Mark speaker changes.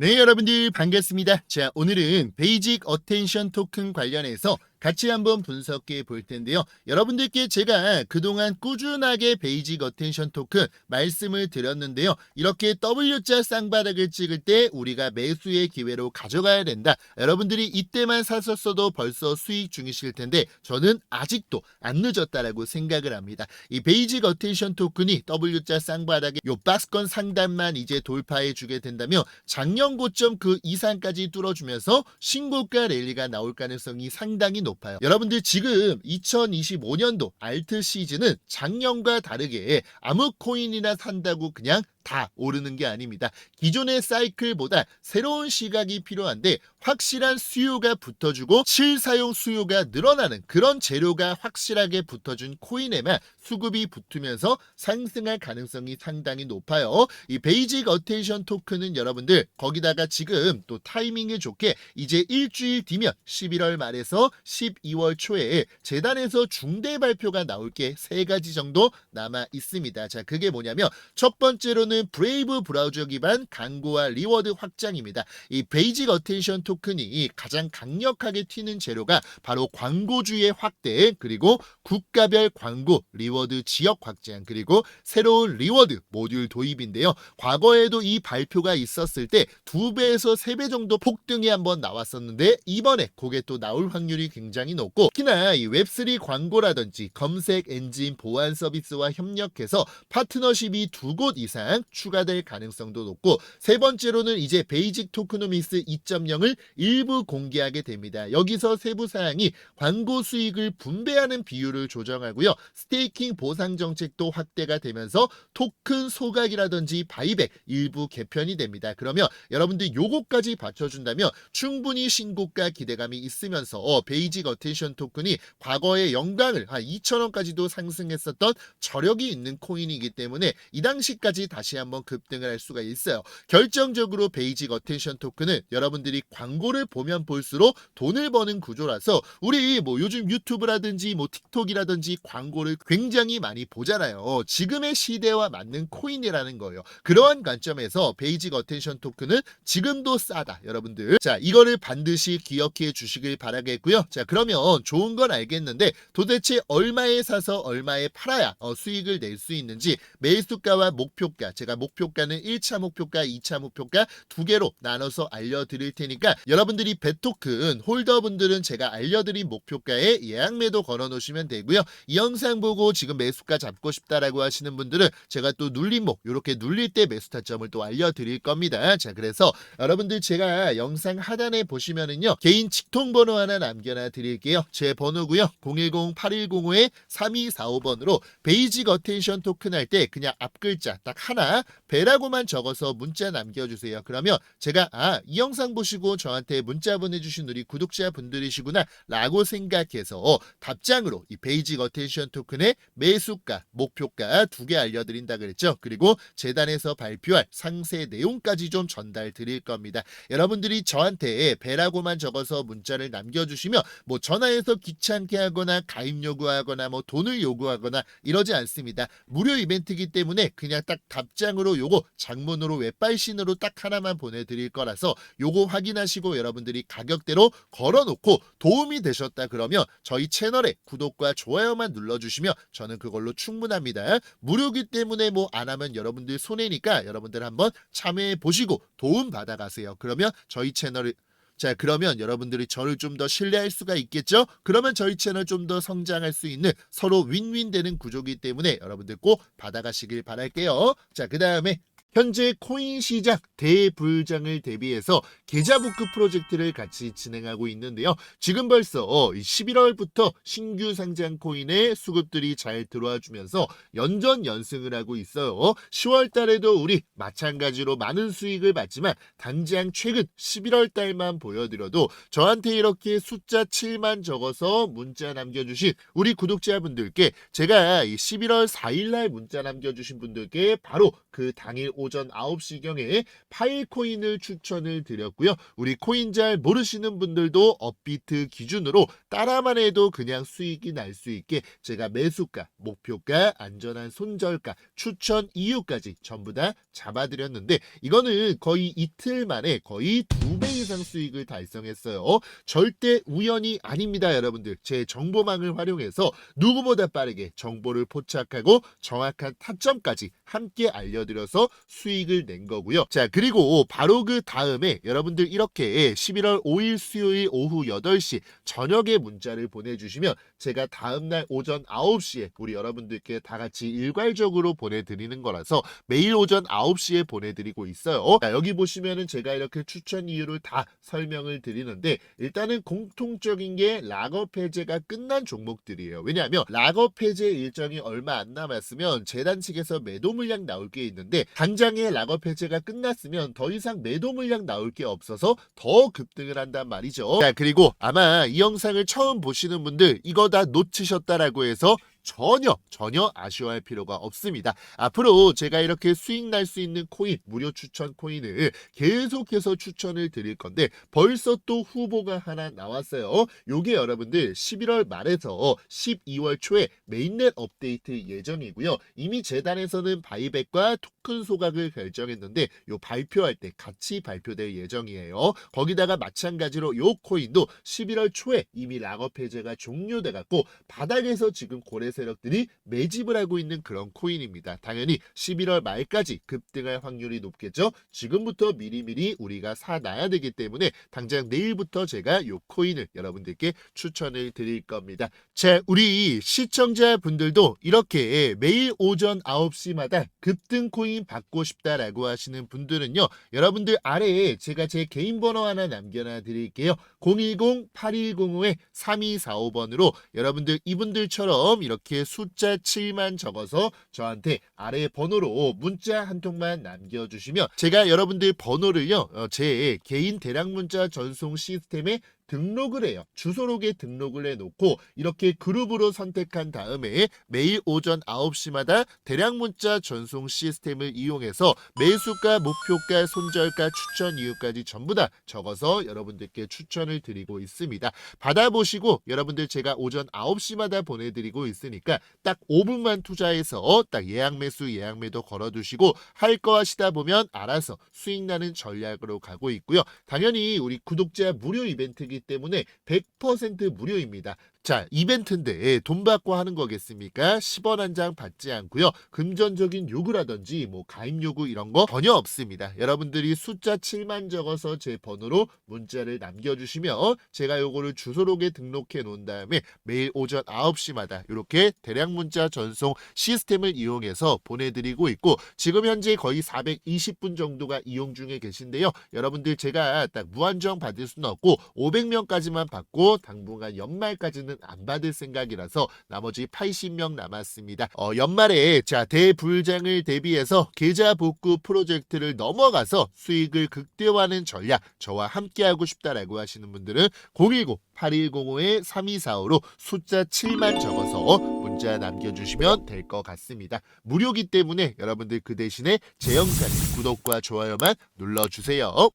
Speaker 1: 네, 여러분들 반갑습니다. 자, 오늘은 베이직 어텐션 토큰 관련해서 같이 한번 분석해 볼 텐데요. 여러분들께 제가 그동안 꾸준하게 베이직 어텐션 토큰 말씀을 드렸는데요. 이렇게 W자 쌍바닥을 찍을 때 우리가 매수의 기회로 가져가야 된다. 여러분들이 이때만 샀었어도 벌써 수익 중이실 텐데 저는 아직도 안 늦었다라고 생각을 합니다. 이 베이직 어텐션 토큰이 W자 쌍바닥의 요 박스권 상단만 이제 돌파해 주게 된다면 작년 고점 그 이상까지 뚫어주면서 신고가 랠리가 나올 가능성이 상당히 높 아요. 여러분들 지금 2025년도 알트 시즌은 작년과 다르게 아무 코인이나 산다고 그냥 다 오르는 게 아닙니다. 기존의 사이클보다 새로운 시각이 필요한데 확실한 수요가 붙어주고 실사용 수요가 늘어나는 그런 재료가 확실하게 붙어준 코인에만 수급이 붙으면서 상승할 가능성이 상당히 높아요. 이 베이직 어텐션 토큰은 여러분들 거기다가 지금 또 타이밍이 좋게 이제 일주일 뒤면 11월 말에서 12월 초에 재단에서 중대 발표가 나올 게 세 가지 정도 남아 있습니다. 자, 그게 뭐냐면 첫 번째로는 브레이브 브라우저 기반 광고와 리워드 확장입니다. 이 베이직 어텐션 토큰이 가장 강력하게 튀는 재료가 바로 광고주의 확대 그리고 국가별 광고 리워드 지역 확장 그리고 새로운 리워드 모듈 도입인데요. 과거에도 이 발표가 있었을 때 두 배에서 세 배 정도 폭등이 한번 나왔었는데 이번에 그게 또 나올 확률이 굉장히 높고 특히나 이 웹3 광고라든지 검색 엔진 보안 서비스와 협력해서 파트너십이 두 곳 이상 추가될 가능성도 높고 세 번째로는 이제 베이직 토크노믹스 2.0을 일부 공개하게 됩니다. 여기서 세부 사항이 광고 수익을 분배하는 비율을 조정하고요. 스테이킹 보상 정책도 확대가 되면서 토큰 소각이라든지 바이백 일부 개편이 됩니다. 그러면 여러분들 요거까지 받쳐준다면 충분히 신고가 기대감이 있으면서 어, 베이직 어텐션 토큰이 과거의 영광을 한 2,000원까지도 상승했었던 저력이 있는 코인이기 때문에 이 당시까지 다시 한번 급등을 할 수가 있어요. 결정적으로 베이직 어텐션 토큰은 여러분들이 광고를 보면 볼수록 돈을 버는 구조라서 우리 뭐 요즘 유튜브라든지 뭐 틱톡이라든지 광고를 굉장히 많이 보잖아요. 지금의 시대와 맞는 코인이라는 거예요. 그러한 관점에서 베이직 어텐션 토큰은 지금도 싸다, 여러분들. 자, 이거를 반드시 기억해 주시길 바라겠고요. 자, 그러면 좋은 건 알겠는데 도대체 얼마에 사서 얼마에 팔아야 어, 수익을 낼 수 있는지 매수가와 목표가, 제가 목표가는 1차 목표가, 2차 목표가 두 개로 나눠서 알려드릴 테니까 여러분들이 베토큰 홀더분들은 제가 알려드린 목표가에 예약 매도 걸어 놓으시면 되고요. 이 영상 보고 지금 매수가 잡고 싶다라고 하시는 분들은 제가 또 눌림목 이렇게 눌릴 때 매수 타점을 또 알려드릴 겁니다. 자, 그래서 여러분들 제가 영상 하단에 보시면은요 개인 직통 번호 하나 남겨놔 드릴게요. 제 번호고요. 010-8105-3245번으로 베이직 어텐션 토큰 할 때 그냥 앞 글자 딱 하나 배라고만 적어서 문자 남겨주세요. 그러면 제가 아 이 영상 보시고 저한테 문자 보내주신 우리 구독자 분들이시구나 라고 생각해서 답장으로 이 베이직 어텐션 토큰의 매수가, 목표가 두 개 알려드린다 그랬죠. 그리고 재단에서 발표할 상세 내용까지 좀 전달 드릴 겁니다. 여러분들이 저한테 배라고만 적어서 문자를 남겨주시면 뭐 전화해서 귀찮게 하거나 가입 요구하거나 뭐 돈을 요구하거나 이러지 않습니다. 무료 이벤트이기 때문에 그냥 딱 답장 으로 요거 장문으로 웹발신으로 딱 하나만 보내드릴 거라서 요거 확인하시고 여러분들이 가격대로 걸어놓고 도움이 되셨다 그러면 저희 채널에 구독과 좋아요만 눌러주시면 저는 그걸로 충분합니다. 무료기 때문에 뭐 안 하면 여러분들 손해니까 여러분들 한번 참여해 보시고 도움 받아가세요. 그러면 저희 채널을 자, 그러면 여러분들이 저를 좀 더 신뢰할 수가 있겠죠? 그러면 저희 채널 좀 더 성장할 수 있는 서로 윈윈 되는 구조기 때문에 여러분들 꼭 받아가시길 바랄게요. 자, 그 다음에 현재 코인 시장 대불장을 대비해서 계좌 복구 프로젝트를 같이 진행하고 있는데요. 지금 벌써 11월부터 신규 상장 코인의 수급들이 잘 들어와 주면서 연전 연승을 하고 있어요. 10월 달에도 우리 마찬가지로 많은 수익을 봤지만 당장 최근 11월 달만 보여드려도 저한테 이렇게 숫자 7만 적어서 문자 남겨주신 우리 구독자분들께 제가 이 11월 4일 날 문자 남겨주신 분들께 바로 그 당일 오전 9시경에 파일코인을 추천을 드렸고요. 우리 코인 잘 모르시는 분들도 업비트 기준으로 따라만 해도 그냥 수익이 날 수 있게 제가 매수가, 목표가, 안전한 손절가, 추천 이유까지 전부 다 잡아드렸는데 이거는 거의 이틀 만에 거의 두 배 이상 수익을 달성했어요. 절대 우연이 아닙니다, 여러분들. 제 정보망을 활용해서 누구보다 빠르게 정보를 포착하고 정확한 타점까지 함께 알려드려서 수익을 낸 거고요. 자, 그리고 바로 그 다음에 여러분들 이렇게 11월 5일 수요일 오후 8시 저녁에 문자를 보내주시면 제가 다음날 오전 9시에 우리 여러분들께 다 같이 일괄적으로 보내드리는 거라서 매일 오전 9시에 보내드리고 있어요. 자, 여기 보시면은 제가 이렇게 추천 이유를 다 설명을 드리는데 일단은 공통적인 게 락업 해제가 끝난 종목들이에요. 왜냐하면 락업 해제 일정이 얼마 안 남았으면 재단 측에서 매도 물량 나올 게 있는데 당장 에 락업 해제가 끝났으면 더 이상 매도 물량 나올 게 없어서 더 급등을 한단 말이죠. 자 그리고 아마 이 영상을 처음 보시는 분들 이거 다 놓치셨다라고 해서 전혀 전혀 아쉬워할 필요가 없습니다. 앞으로 제가 이렇게 수익 날 수 있는 코인 무료 추천 코인을 계속해서 추천을 드릴 건데 벌써 또 후보가 하나 나왔어요. 요게 여러분들 11월 말에서 12월 초에 메인넷 업데이트 예정이고요. 이미 재단에서는 바이백과 토큰 소각을 결정했는데 요 발표할 때 같이 발표될 예정이에요. 거기다가 마찬가지로 요 코인도 11월 초에 이미 락업 해제가 종료돼 갖고 바닥에서 지금 고래 세 력들이 매집을 하고 있는 그런 코인입니다. 당연히 11월 말까지 급등할 확률이 높겠죠. 지금부터 미리미리 우리가 사놔야 되기 때문에 당장 내일부터 제가 요 코인을 여러분들께 추천을 드릴 겁니다. 자, 우리 시청자분들도 이렇게 매일 오전 9시마다 급등 코인 받고 싶다라고 하시는 분들은요. 여러분들 아래에 제가 제 개인 번호 하나 남겨놔 드릴게요. 010-8105-3245번으로 여러분들 이분들처럼 이렇게 숫자 7만 적어서 저한테 아래 번호로 문자 한 통만 남겨주시면 제가 여러분들 번호를요 어, 제 개인 대량 문자 전송 시스템에 등록을 해요. 주소록에 등록을 해놓고 이렇게 그룹으로 선택한 다음에 매일 오전 9시마다 대량 문자 전송 시스템을 이용해서 매수가, 목표가, 손절가, 추천 이유까지 전부 다 적어서 여러분들께 추천을 드리고 있습니다. 받아보시고 여러분들 제가 오전 9시마다 보내드리고 있으니까 딱 5분만 투자해서 딱 예약 매수, 예약 매도 걸어두시고 할 거 하시다 보면 알아서 수익 나는 전략으로 가고 있고요. 당연히 우리 구독자 무료 이벤트이기 때문에 100% 무료입니다. 자, 이벤트인데 돈 받고 하는 거겠습니까? 10원 한 장 받지 않고요. 금전적인 요구라든지 뭐 가입 요구 이런 거 전혀 없습니다. 여러분들이 숫자 7만 적어서 제 번호로 문자를 남겨주시면 제가 요거를 주소록에 등록해 놓은 다음에 매일 오전 9시마다 이렇게 대량 문자 전송 시스템을 이용해서 보내드리고 있고 지금 현재 거의 420분 정도가 이용 중에 계신데요. 여러분들 제가 딱 무한정 받을 수는 없고 500명까지만 받고 당분간 연말까지는 안 받을 생각이라서 나머지 80명 남았습니다. 어, 연말에 자 대불장을 대비해서 계좌 복구 프로젝트를 넘어가서 수익을 극대화하는 전략 저와 함께하고 싶다라고 하시는 분들은 010-8105-3245로 숫자 7만 적어서 문자 남겨주시면 될 것 같습니다. 무료기 때문에 여러분들 그 대신에 제 영상 구독과 좋아요만 눌러주세요.